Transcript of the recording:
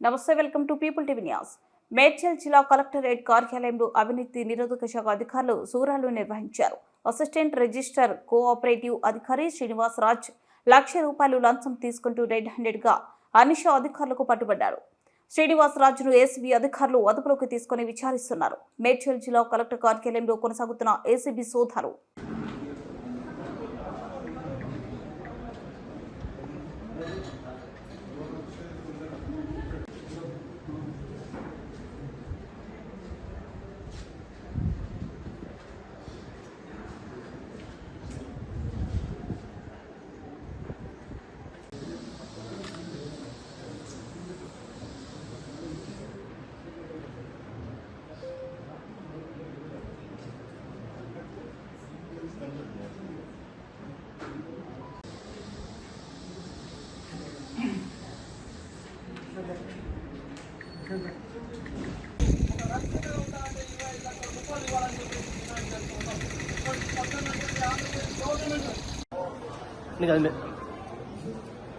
నమస్తే welcome to people TV news. Medchal జిల్లా collectorate కార్యాలయంలో అవినీతి నిరోధక శాఖ అధికారులు సూరాలు నిర్వహించారు. అసిస్టెంట్ రిజిస్టర్ కోఆపరేటివ్ అధికారి శ్రీనివాస్ రాజ్ లక్ష రూపాయలు లంచం తీసుకుంటూ రెడ్ హ్యాండెడ్ అనిష అధికారులకు పట్టుబడ్డారు. శ్రీనివాస్ రాజును ఏసీబీ అధికారులు అదుపులోకి తీసుకుని విచారిస్తున్నారు. మేడ్చల్ జిల్లా కలెక్టర్ కార్యాలయంలో కొనసాగుతున్న ఏసీబీ సోదాలు. నీకు అది